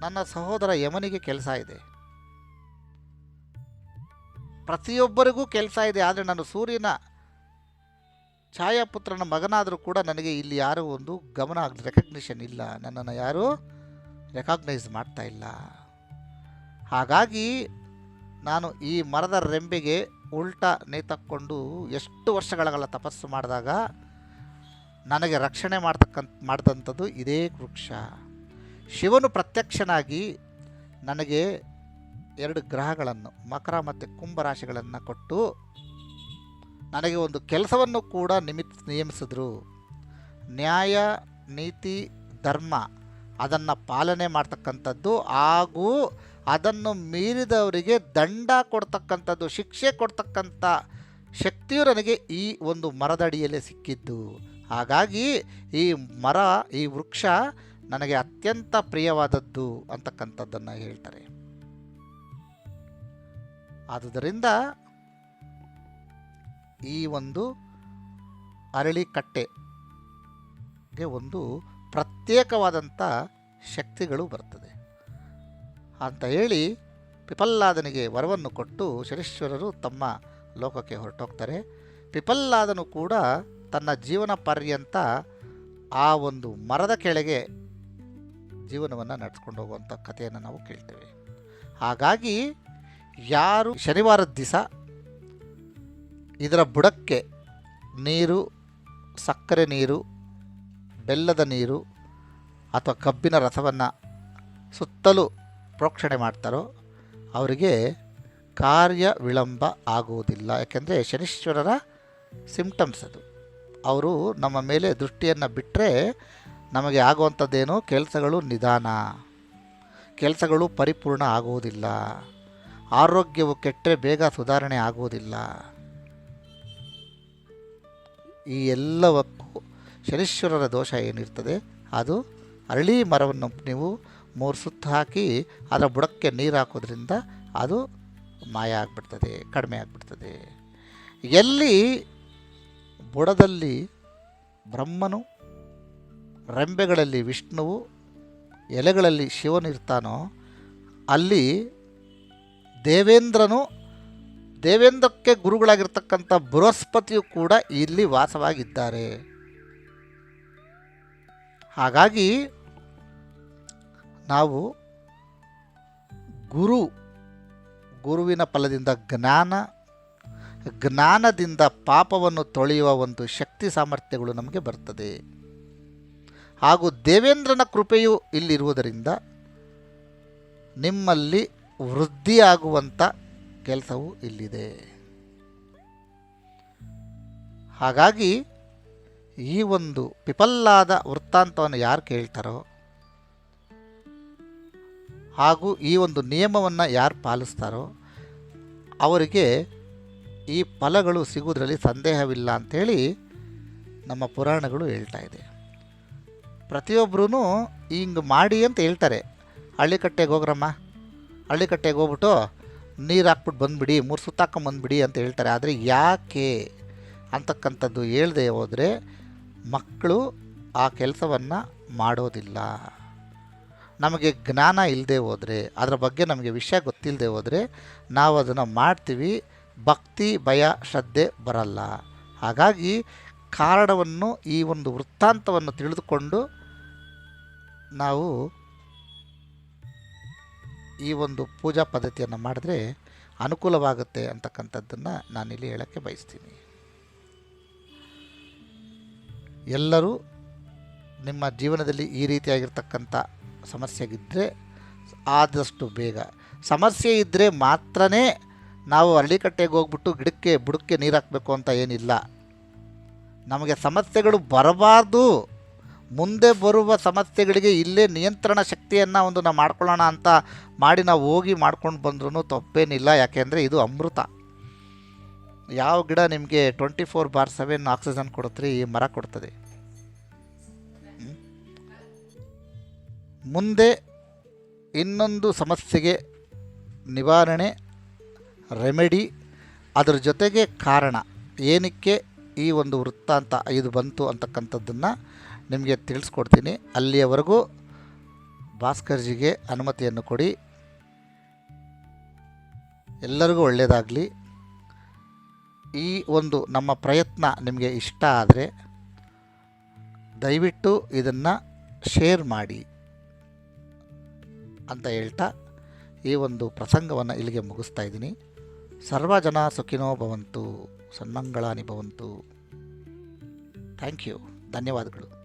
ನನ್ನ ಸಹೋದರ ಯಮನಿಗೆ ಕೆಲಸ ಇದೆ. ಪ್ರತಿಯೊಬ್ಬರಿಗೂ ಕೆಲಸ ಇದೆ, ಆದರೆ ನಾನು ಸೂರ್ಯನ ಛಾಯಾಪುತ್ರನ ಮಗನಾದರೂ ಕೂಡ ನನಗೆ ಇಲ್ಲಿ ಯಾರೂ ಒಂದು ಗಮನ ರೆಕಗ್ನಿಷನ್ ಇಲ್ಲ. ನನ್ನನ್ನು ಯಾರೂ ರೆಕಾಗ್ನೈಸ್ ಮಾಡ್ತಾ ಇಲ್ಲ. ಹಾಗಾಗಿ ನಾನು ಈ ಮರದ ರೆಂಬೆಗೆ ಉಲ್ಟ ನೇತಕ್ಕೊಂಡು ಎಷ್ಟು ವರ್ಷಗಳ ತಪಸ್ಸು ಮಾಡಿದಾಗ ನನಗೆ ರಕ್ಷಣೆ ಮಾಡ್ತಕ್ಕಂಥ ಮಾಡಿದಂಥದ್ದು ಇದೇ ವೃಕ್ಷ. ಶಿವನು ಪ್ರತ್ಯಕ್ಷನಾಗಿ ನನಗೆ ಎರಡು ಗ್ರಹಗಳನ್ನು, ಮಕರ ಮತ್ತು ಕುಂಭ ರಾಶಿಗಳನ್ನು ಕೊಟ್ಟು ನನಗೆ ಒಂದು ಕೆಲಸವನ್ನು ಕೂಡ ನಿಮಿತ್ ನಿಯಮಿಸಿದ್ರು. ನ್ಯಾಯ, ನೀತಿ, ಧರ್ಮ ಅದನ್ನು ಪಾಲನೆ ಮಾಡ್ತಕ್ಕಂಥದ್ದು ಹಾಗೂ ಅದನ್ನು ಮೀರಿದವರಿಗೆ ದಂಡ ಕೊಡ್ತಕ್ಕಂಥದ್ದು, ಶಿಕ್ಷೆ ಕೊಡ್ತಕ್ಕಂಥ ಶಕ್ತಿಯು ನನಗೆ ಈ ಒಂದು ಮರದಡಿಯಲ್ಲೇ ಸಿಕ್ಕಿದ್ದು. ಹಾಗಾಗಿ ಈ ಮರ, ಈ ವೃಕ್ಷ ನನಗೆ ಅತ್ಯಂತ ಪ್ರಿಯವಾದದ್ದು ಅಂತಕ್ಕಂಥದ್ದನ್ನು ಹೇಳ್ತಾರೆ. ಆದುದರಿಂದ ಈ ಒಂದು ಅರಳಿ ಕಟ್ಟೆಗೆ ಒಂದು ಪ್ರತ್ಯೇಕವಾದಂಥ ಶಕ್ತಿಗಳು ಬರ್ತದೆ ಅಂತ ಹೇಳಿ ಪಿಪಲ್ಲಾದನಿಗೆ ವರವನ್ನು ಕೊಟ್ಟು ಶನೀಶ್ವರರು ತಮ್ಮ ಲೋಕಕ್ಕೆ ಹೊರಟೋಗ್ತಾರೆ. ಪಿಪಲ್ಲಾದನು ಕೂಡ ತನ್ನ ಜೀವನ ಪರ್ಯಂತ ಆ ಒಂದು ಮರದ ಕೆಳಗೆ ಜೀವನವನ್ನು ನಡೆಸ್ಕೊಂಡು ಹೋಗುವಂಥ ಕಥೆಯನ್ನು ನಾವು ಕೇಳ್ತೇವೆ. ಹಾಗಾಗಿ ಯಾರು ಶನಿವಾರದ ದಿವಸ ಇದರ ಬುಡಕ್ಕೆ ನೀರು, ಸಕ್ಕರೆ ನೀರು, ಬೆಲ್ಲದ ನೀರು ಅಥವಾ ಕಬ್ಬಿನ ರಸವನ್ನು ಸುತ್ತಲೂ ಪ್ರೋಕ್ಷಣೆ ಮಾಡ್ತಾರೋ ಅವರಿಗೆ ಕಾರ್ಯ ವಿಳಂಬ ಆಗುವುದಿಲ್ಲ. ಯಾಕೆಂದರೆ ಶನೀಶ್ವರರ ಸಿಂಪ್ಟಮ್ಸ್ ಅದು. ಅವರು ನಮ್ಮ ಮೇಲೆ ದೃಷ್ಟಿಯನ್ನು ಬಿಟ್ಟರೆ ನಮಗೆ ಆಗುವಂಥದ್ದೇನು ಕೆಲಸಗಳು ನಿಧಾನ. ಕೆಲಸಗಳು ಪರಿಪೂರ್ಣ ಆಗುವುದಿಲ್ಲ. ಆರೋಗ್ಯವು ಕೆಟ್ಟರೆ ಬೇಗ ಸುಧಾರಣೆ ಆಗುವುದಿಲ್ಲ. ಈ ಎಲ್ಲವಕ್ಕೂ ಶನೀಶ್ವರರ ದೋಷ ಏನಿರ್ತದೆ? ಅದು ಅರಳಿ ಮರವನ್ನು ನೀವು ಮೂರು ಸುತ್ತು ಹಾಕಿ ಅದರ ಬುಡಕ್ಕೆ ನೀರು ಹಾಕೋದ್ರಿಂದ ಅದು ಮಾಯ ಆಗಿಬಿಡ್ತದೆ, ಕಡಿಮೆ ಆಗಿಬಿಡ್ತದೆ. ಎಲ್ಲಿ ಬುಡದಲ್ಲಿ ಬ್ರಹ್ಮನು, ರೆಂಬೆಗಳಲ್ಲಿ ವಿಷ್ಣುವು, ಎಲೆಗಳಲ್ಲಿ ಶಿವನಿರ್ತಾನೋ ಅಲ್ಲಿ ದೇವೇಂದ್ರನು ದೇವೇಂದ್ರಕ್ಕೆ ಗುರುಗಳಾಗಿರ್ತಕ್ಕಂಥ ಬೃಹಸ್ಪತಿಯು ಕೂಡ ಇಲ್ಲಿ ವಾಸವಾಗಿದ್ದಾರೆ. ಹಾಗಾಗಿ ನಾವು ಗುರು, ಗುರುವಿನ ಫಲದಿಂದ ಜ್ಞಾನ, ಜ್ಞಾನದಿಂದ ಪಾಪವನ್ನು ತೊಳೆಯುವ ಒಂದು ಶಕ್ತಿ ಸಾಮರ್ಥ್ಯಗಳು ನಮಗೆ ಬರ್ತದೆ. ಹಾಗೂ ದೇವೇಂದ್ರನ ಕೃಪೆಯು ಇಲ್ಲಿರುವುದರಿಂದ ನಿಮ್ಮಲ್ಲಿ ವೃದ್ಧಿಯಾಗುವಂಥ ಕೆಲಸವು ಇಲ್ಲಿದೆ. ಹಾಗಾಗಿ ಈ ಒಂದು ಪಿಪಲ್ಲಾದ ವೃತ್ತಾಂತವನ್ನು ಯಾರು ಕೇಳ್ತಾರೋ ಹಾಗೂ ಈ ಒಂದು ನಿಯಮವನ್ನು ಯಾರು ಪಾಲಿಸ್ತಾರೋ ಅವರಿಗೆ ಈ ಫಲಗಳು ಸಿಗುವುದರಲ್ಲಿ ಸಂದೇಹವಿಲ್ಲ ಅಂಥೇಳಿ ನಮ್ಮ ಪುರಾಣಗಳು ಹೇಳ್ತಾ ಇದೆ. ಪ್ರತಿಯೊಬ್ಬರೂ ಹಿಂಗೆ ಮಾಡಿ ಅಂತ ಹೇಳ್ತಾರೆ. ಹಳ್ಳಿಕಟ್ಟೆಗೆ ಹೋಗ್ರಮ್ಮ. ಹಳ್ಳಿಕಟ್ಟೆಗೆ ಹೋಗ್ಬಿಟ್ಟು ನೀರು ಹಾಕ್ಬಿಟ್ಟು ಬಂದುಬಿಡಿ, ಮೂರು ಸುತ್ತಾಕೊಂಬಂದ್ಬಿಡಿ ಅಂತ ಹೇಳ್ತಾರೆ. ಆದರೆ ಯಾಕೆ ಅಂತಕ್ಕಂಥದ್ದು ಹೇಳ್ದೆ ಹೋದರೆ ಮಕ್ಕಳು ಆ ಕೆಲಸವನ್ನು ಮಾಡೋದಿಲ್ಲ. ನಮಗೆ ಜ್ಞಾನ ಇಲ್ಲದೆ ಹೋದರೆ, ಅದರ ಬಗ್ಗೆ ನಮಗೆ ವಿಷಯ ಗೊತ್ತಿಲ್ಲದೆ ಹೋದರೆ ನಾವು ಅದನ್ನು ಮಾಡ್ತೀವಿ, ಭಕ್ತಿ, ಭಯ, ಶ್ರದ್ಧೆ ಬರಲ್ಲ. ಹಾಗಾಗಿ ಕಾರಣವನ್ನು ಈ ಒಂದು ವೃತ್ತಾಂತವನ್ನು ತಿಳಿದುಕೊಂಡು ನಾವು ಈ ಒಂದು ಪೂಜಾ ಪದ್ಧತಿಯನ್ನು ಮಾಡಿದ್ರೆ ಅನುಕೂಲವಾಗುತ್ತೆ ಅಂತಕ್ಕಂಥದ್ದನ್ನು ನಾನಿಲ್ಲಿ ಹೇಳೋಕ್ಕೆ ಬಯಸ್ತೀನಿ. ಎಲ್ಲರೂ ನಿಮ್ಮ ಜೀವನದಲ್ಲಿ ಈ ರೀತಿಯಾಗಿರ್ತಕ್ಕಂಥ ಸಮಸ್ಯೆಗಿದ್ದರೆ ಆದಷ್ಟು ಬೇಗ. ಸಮಸ್ಯೆ ಇದ್ದರೆ ಮಾತ್ರನೇ ನಾವು ಹಳ್ಳಿಕಟ್ಟೆಗೆ ಹೋಗ್ಬಿಟ್ಟು ಗಿಡಕ್ಕೆ ಬುಡಕ್ಕೆ ನೀರು ಹಾಕಬೇಕು ಅಂತ ಏನಿಲ್ಲ. ನಮಗೆ ಸಮಸ್ಯೆಗಳು ಬರಬಾರ್ದು. ಮುಂದೆ ಬರುವ ಸಮಸ್ಯೆಗಳಿಗೆ ಇಲ್ಲೇ ನಿಯಂತ್ರಣ ಶಕ್ತಿಯನ್ನು ಒಂದು ನಾವು ಮಾಡ್ಕೊಳ್ಳೋಣ ಅಂತ ಮಾಡಿ ನಾವು ಹೋಗಿ ಮಾಡ್ಕೊಂಡು ಬಂದ್ರೂ ತಪ್ಪೇನಿಲ್ಲ. ಯಾಕೆಂದರೆ ಇದು ಅಮೃತ. ಯಾವ ಗಿಡ ನಿಮಗೆ twenty four bar seven oxygen ಕೊಡುತ್ತೆ ಈ ಮರ ಕೊಡ್ತದೆ? ಮುಂದೆ ಇನ್ನೊಂದು ಸಮಸ್ಯೆಗೆ ನಿವಾರಣೆ ರೆಮಿಡಿ ಅದರ ಜೊತೆಗೆ ಕಾರಣ. ಏನಕ್ಕೆ ಈ ಒಂದು ವೃತ್ತಾಂತ ಇದು ಬಂತು ಅಂತಕ್ಕಂಥದ್ದನ್ನು ನಿಮಗೆ ತಿಳಿಸ್ಕೊಡ್ತೀನಿ. ಅಲ್ಲಿಯವರೆಗೂ ಭಾಸ್ಕರ್ಜಿಗೆ ಅನುಮತಿಯನ್ನು ಕೊಡಿ. ಎಲ್ಲರಿಗೂ ಒಳ್ಳೆಯದಾಗಲಿ ಈ ಒಂದು ನಮ್ಮ ಪ್ರಯತ್ನ ನಿಮಗೆ ಇಷ್ಟ ಆದರೆ ದಯವಿಟ್ಟು ಇದನ್ನು ಶೇರ್ ಮಾಡಿ ಅಂತ ಹೇಳ್ತಾ ಈ ಒಂದು ಪ್ರಸಂಗವನ್ನು ಇಲ್ಲಿಗೆ ಮುಗಿಸ್ತಾ ಇದ್ದೀನಿ. ಸರ್ವ ಜನ ಸುಖಿನೋ ಭವಂತು, ಸನ್ಮಂಗಳಾನಿ ಭವಂತು. Thank you. ಧನ್ಯವಾದಗಳು.